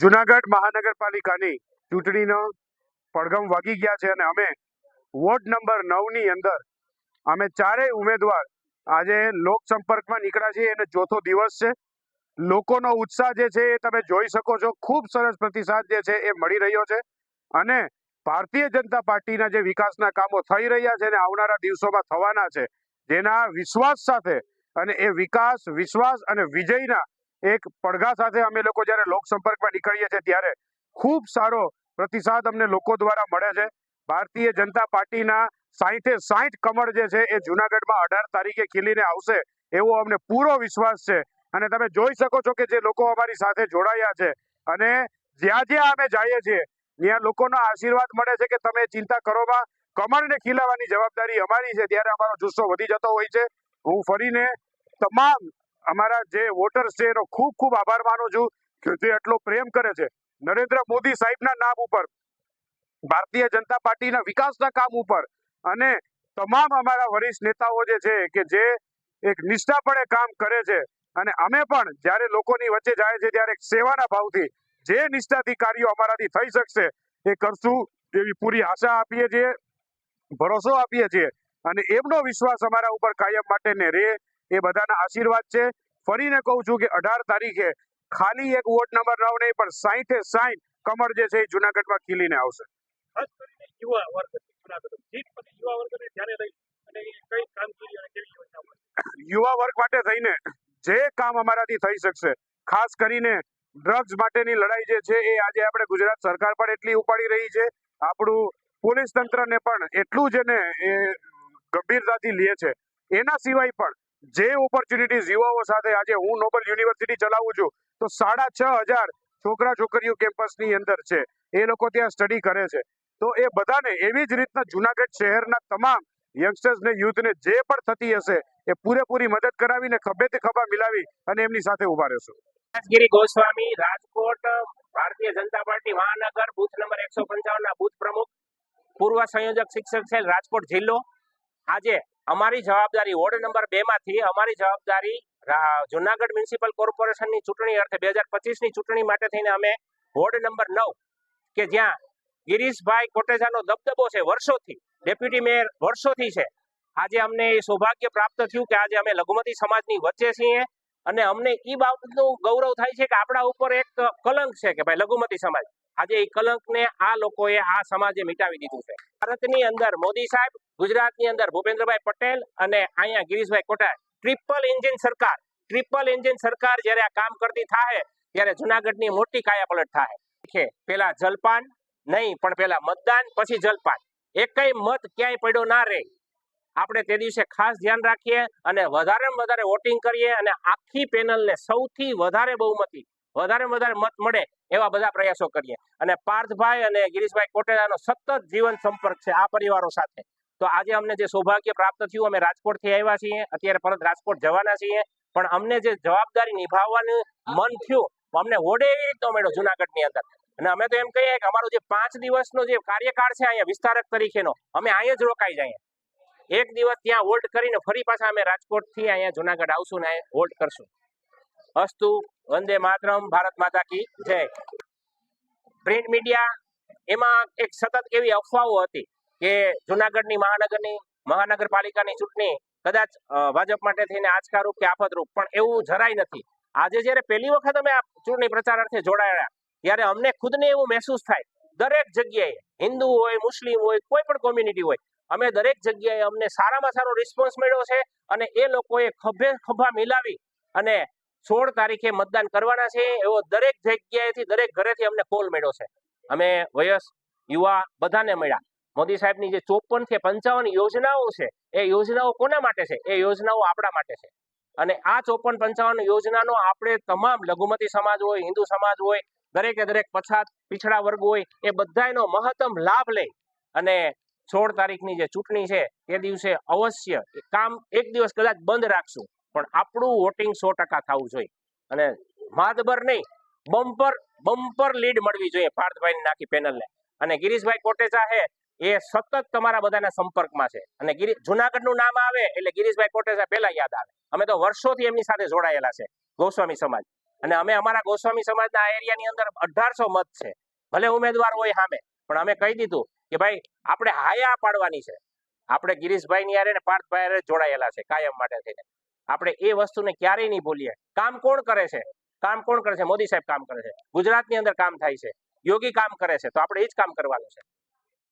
જુનાગઢ મહાનગરપાલિકાની ચૂંટણીનો પડઘમ વાગી ગયા છે અને અમે વોર્ડ નંબર નવની અંદર અમે ચારેય ઉમેદવાર આજે લોક સંપર્કમાં નીકળ્યા છીએ. અને ચોથો દિવસ છે. લોકોનો ઉત્સાહ જે છે એ તમે જોઈ શકો છો. ખૂબ સરસ પ્રતિસાદ જે છે એ મળી રહ્યો છે. અને ભારતીય જનતા પાર્ટીના જે વિકાસના કામો થઈ રહ્યા છે અને આવનારા દિવસોમાં થવાના છે જેના વિશ્વાસ સાથે અને એ વિકાસ વિશ્વાસ અને વિજયના એક પડઘા સાથે અમે લોકો જ્યારે લોક સંપર્કમાં નીકળીએ છીએ ત્યારે ખૂબ સારો પ્રતિસાદ અમને લોકો દ્વારા મળે છે. ભારતીય જનતા પાર્ટીના સાહીઠે સાહીઠ કમળ જે છે એ જુનાગઢમાં અઢાર તારીખે ખીલીને આવશે એવો અમને પૂરો વિશ્વાસ છે. અને તમે જોઈ શકો છો કે જે લોકો અમારી સાથે જોડાયા છે અને જ્યાં જ્યાં અમે જઈએ છીએ, ત્યાં લોકોના આશીર્વાદ મળે છે કે તમે ચિંતા કરોમાં કમળને ખીલાવાની જવાબદારી અમારી છે. ત્યારે અમારો જુસ્સો વધી જતો હોય છે. હું ફરીને તમામ અમારા જે વોટર્સ છે, એનો ખૂબ ખૂબ આભાર માનું છું કે જે એટલો પ્રેમ કરે છે. નરેન્દ્ર મોદી સાહેબના નામ ઉપર, ભારતીય જનતા પાર્ટીના વિકાસના કામ ઉપર અને તમામ અમારા વરિષ્ઠ નેતાઓ જે છે કે જે એક નિષ્ઠાપણે કામ કરે છે. અને અમે પણ જ્યારે લોકોની વચ્ચે જાય છે, ત્યારે સેવાના ભાવથી જે નિષ્ઠાથી કાર્યો અમારાથી થઈ શકશે, એ કરશું એવી પૂરી આશા આપીએ છીએ, ભરોસો આપીએ છીએ અને એમનો વિશ્વાસ અમારા ઉપર કાયમ માટે ને રે એ બધાના આશીર્વાદ છે. ફરીને કહું છું કે અઢાર તારીખે ખાલી એક વોર્ડ નંબર નવ નહીં પણ સાહીઠે સાહીઠ કમર જે છે એ જુનાગઢમાં ખીલીને આવશે. ખાસ કરીને યુવા વર્ગ છે જુનાગઢ જીત પછી યુવા વર્ગને ધ્યાને લઈ અને કઈ કામગીરી અને કેવી યોજના યુવા વર્ગ માટે થઈને જે કામ અમારાથી થઈ શકશે ખાસ કરીને ડ્રગ્સ માટેની લડાઈ જે છે એ આજે આપણે ગુજરાત સરકાર પણ એટલી ઉપાડી રહી છે. આપણું પોલીસ તંત્રને પણ એટલું જ એને એ ગંભીરતાથી લે છે. એના સિવાય પણ જે ઓપોર્ચ્યુનિટીઝ યુવાઓ સાથે આજે હું નોબલ યુનિવર્સિટી ચલાવું છું, તો સાડા છ હજાર છોકરા છોકરીઓ કેમ્પસની અંદર છે. એ લોકો ત્યાં સ્ટડી કરે છે. તો એ બધાને એવી જ રીતના જુનાગઢ શહેરના તમામ યંગસ્ટર્સને યુથને જે પણ થતી હશે, એ પૂરેપૂરી મદદ કરાવીને ખભે તે ખભા મિલાવી અને એમની સાથે ઊભા રહેશું. રાજગીરી ગોસ્વામી, રાજકોટ, ભારતીય જનતા પાર્ટી, મહાનગર, બુથ નંબર એકસો પંચાવન ના બુથ પ્રમુખ, પૂર્વ સંયોજક શિક્ષક છે રાજકોટ જિલ્લો. આજે અમારી જવાબદારી વોર્ડ નંબર બે માંથી અમારી જવાબદારી જુનાગઢ મ્યુનિસિપલ કોર્પોરેશનની ચૂંટણી અર્થે બે હજાર પચીસની ચૂંટણી માટે થઈને અમે વોર્ડ નંબર નવ, કે જ્યાં ગિરીશભાઈ કોટેચાનો દબદબો છે વર્ષોથી, ડેપ્યુટી મેયર વર્ષોથી છે. આજે અમને એ સૌભાગ્ય પ્રાપ્ત થયું કે આજે અમે લઘુમતી સમાજની વચ્ચે છીએ અને અમને એ બાબતનું ગૌરવ થાય છે કે આપણા ઉપર એક કલંક છે કે ભાઈ લઘુમતી સમાજ. આજે એ કલંકને આ લોકોએ આ સમાજે મિટાવી દીધું છે. ભારતની અંદર મોદી સાહેબ ગુજરાતની અંદર ભૂપેન્દ્રભાઈ પટેલ અને અહીંયા ગિરીશભાઈ કોટા ટ્રિપલ એન્જિન સરકાર. ટ્રિપલ એન્જિન સરકાર જ્યારે આ કામ કરતી થાય, ત્યારે જુનાગઢની મોટી કાયાપલટ થાય. પેલા જલપાન નહીં, પણ પેલા મતદાન, પછી જલપાન. એકય મત ક્યાંય પડ્યો ના રહે. આપણે તે દિવસે ખાસ ધ્યાન રાખીએ અને વધારે વધારે વોટિંગ કરીએ અને આખી પેનલને સૌથી વધારે બહુમતી, વધારે વધારે મત મળે એવા બધા પ્રયાસો કરીએ. અને પાર્થભાઈ અને ગિરીશભાઈ કોટેરાનો સતત જીવન સંપર્ક છે આ પરિવારો સાથે. તો આજે અમને જે સૌભાગ્ય પ્રાપ્ત થયું, અમે રાજકોટથી આવ્યા છીએ. અત્યારે પરત રાજકોટ જવાના છીએ. પણ અમને જે જવાબદારી નિભાવવાનું મન થયું, અમને હોડે એવી રીતનો મળ્યો જુનાગઢની અંદર. અને અમે તો એમ કહીએ કે અમારો જે પાંચ દિવસનો જે કાર્યકાળ છે અહીંયા વિસ્તારક તરીકેનો, અમે અહીંયા જ રોકાઈ જઈએ. એક દિવસ ત્યાં હોલ્ડ કરીને ફરી પાછા અમે રાજકોટથી અહીંયા જુનાગઢ આવશું ને હોલ્ડ કરશું. અસ્તુ, વંદે માતરમ, ભારત માતા કી જય. પ્રિન્ટ મીડિયા, એમાં એક સતત એવી અફવાઓ હતી કે જુનાગઢની મહાનગરની, મહાનગરપાલિકાની ચૂંટણી કદાચ ભાજપ માટે થઈને આજકારૂપ કે આફતરૂપ, પણ એવું જરાય નથી. આજે જ્યારે પહેલી વખત અમે આ ચૂંટણી પ્રચાર અર્થે જોડાયા, ત્યારે અમને ખુદને એવું મહેસૂસ થાય, દરેક જગ્યાએ, હિન્દુ હોય, મુસ્લિમ હોય, કોઈ પણ કોમ્યુનિટી હોય, અમે દરેક જગ્યાએ અમને સારામાં સારો રિસ્પોન્સ મળ્યો છે અને એ લોકોએ ખભે ખભા મિલાવી અને સોળ તારીખે મતદાન કરવાના છે, એવો દરેક જગ્યાએથી, દરેક ઘરેથી અમને કોલ મળ્યો છે. અમે વયસ, યુવા બધાને મળ્યા. મોદી સાહેબની જે ચોપનથી પંચાવન યોજનાઓ છે, એ યોજનાઓ કોના માટે છે? એ યોજનાઓ આપણા માટે છે. અને આ ચોપન, પંચાવન યોજનાનો આપણે તમામ લઘુમતી સમાજ હોય, હિન્દુ સમાજ હોય, દરેકે દરેક પછાત, પીછડા વર્ગ હોય, એ બધાનો મહત્તમ લાભ લઈ અને સોળ તારીખની જે ચૂંટણી છે, એ દિવસે અવશ્ય કામ એક દિવસ કદાચ બંધ રાખશું, પણ આપણું વોટિંગ સો ટકા થવું જોઈએ. અને માદબર નહીં, બમ્પર બમ્પર લીડ મળવી જોઈએ પાર્થભાઈ નાખી પેનલને. અને ગિરીશભાઈ કોટેચા છે એ સતત તમારા બધાના સંપર્કમાં છે. અને જુનાગઢનું નામ આવે એટલે ગિરીશભાઈ કોટેસા પહેલા યાદ આવે. અમે તો વર્ષોથી એમની સાથે જોડાયેલા છે, ગોસ્વામી સમાજ. અને અમે અમારા ગોસ્વામી સમાજના આ એરિયાની અંદર અઢારસો મત છે. ભલે ઉમેદવાર હોય સામે, પણ અમે કહી દીધું કે ભાઈ, આપણે હાયા પાડવાની છે. આપણે ગિરીશભાઈ ની હારે ને પાર્થભાઈ જોડાયેલા છે, કાયમ માટે થઈને. આપણે એ વસ્તુને ક્યારેય નહીં ભૂલીએ. કામ કોણ કરે છે? કામ કોણ કરે છે? મોદી સાહેબ કામ કરે છે. ગુજરાતની અંદર કામ થાય છે. યોગી કામ કરે છે. તો આપણે એ જ કામ કરવાનું છે.